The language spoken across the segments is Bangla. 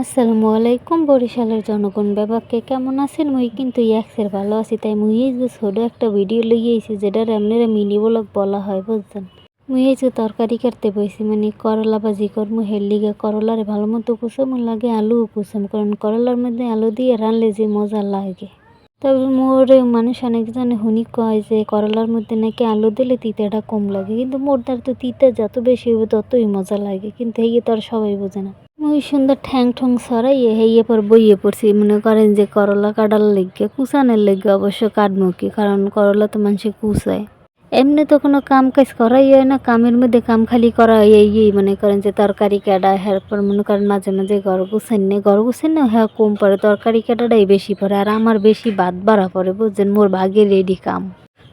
আসসালামু আলাইকুম, বরিশালের জনগণ ব্যাপারকে কেমন আছেন? মুই কিন্তু ইয়াক্সের ভালো আছি, তাই মুই যে ছোট একটা ভিডিও লইয়েছি যেটা এমনি মিনি ব্লগ বলা হয়, বুঝছেন? মুই এই যে তরকারি কাটতে বইছি মানে করলা ভাজি করমু, হের লিগে করলারে ভালো মতো কুচামু লাগে আলুও কুসুম, কারণ করলার মধ্যে আলু দিয়ে রানলে যে মজা লাগে। তবে মোর মানুষ অনেকজনে শুনি কয় যে, করলার মধ্যে নাকি আলু দিলে তিতাটা কম লাগে, কিন্তু মোর দ্বার তো তিতা যত বেশি হবে ততই মজা লাগে, কিন্তু এই তো আর সবাই বোঝে না। মুই সুন্দর ঠ্যাং ঠং সরাইয়ে হেইয়ে পর বইয়ে পড়ছি। মনে করেন যে করলা কাটার লেগে, কুচানের লেগে অবশ্য কাটবো কি? কারণ করলা তো মানুষে কুচায়। এমনি তো কোনো কাম কাজ করাই হয় না, কামের মধ্যে কাম খালি করা হয় এই মনে করেন যে তরকারি কাটা পর মনে করেন মাঝে মাঝে ঘর গুছেন নে, ঘর গুছেন না হ্যাঁ কম পড়ে। তরকারি কাটাটাই বেশি পড়ে। আর আমার বেশি বাদ বাড়া পড়ে, বুঝছেন? মোর ভাগে রেডি কাম।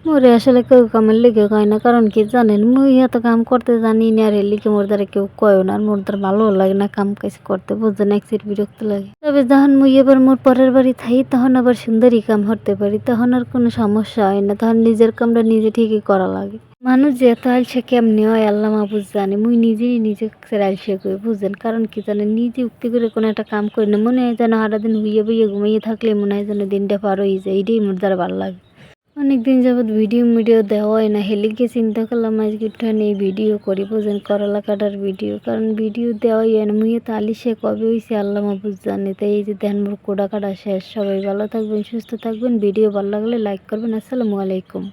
মোরে আসলে কেউ কামের লেগে কয় না, কারণ কি জানেন, মুই এত কাম করতে জানি না, আর লিগে মোর দ্বারা কেউ কয়ও না, আর মোর দ্বারা ভালো লাগে না কাম কাজ করতে বুঝছেন এক সিট বিরক্ত লাগে। তবে যখন মুই এবার মোর পরের বাড়ি থাই, তখন আবার সুন্দরই কাম করতে পারি, তখন আর কোনো সমস্যা হয় না, তখন নিজের কামটা নিজে ঠিকই করা লাগে। মানুষ যে এত আলসে কেমনি হয়, আল্লাহ মাহবুজ জানে, মুই নিজেই নিজে আলসে করি বুঝেন কারণ কি জানেন, নিজে উক্তি করে কোনো একটা কাম করি না, মনে হয় যেন সারাদিন হুইয়ে বইয়ে ঘুমিয়ে থাকলে মনে হয় যেন দিনটা পার হয়ে যায়, এটাই মোর দ্বারা ভালো লাগে। অনেক দিন যাবৎ ভিডিও মিডিও দেওয়া হয় না। হেলিকে চিন্তা করলাম, আজকে একটুখানি এই ভিডিও করি বুঝেন করলা কাটার ভিডিও। কারণ ভিডিও দেওয়াই হয় না। মুইয়ে তালি সে কবে হয়েছে আল্লাহ মাহবুজ জানে। তাই এই যে ধ্যান কোডা কাটা শেষ। সবাই ভালো থাকবেন, সুস্থ থাকবেন। ভিডিও ভালো লাগলে লাইক করবেন। আসসালামু আলাইকুম।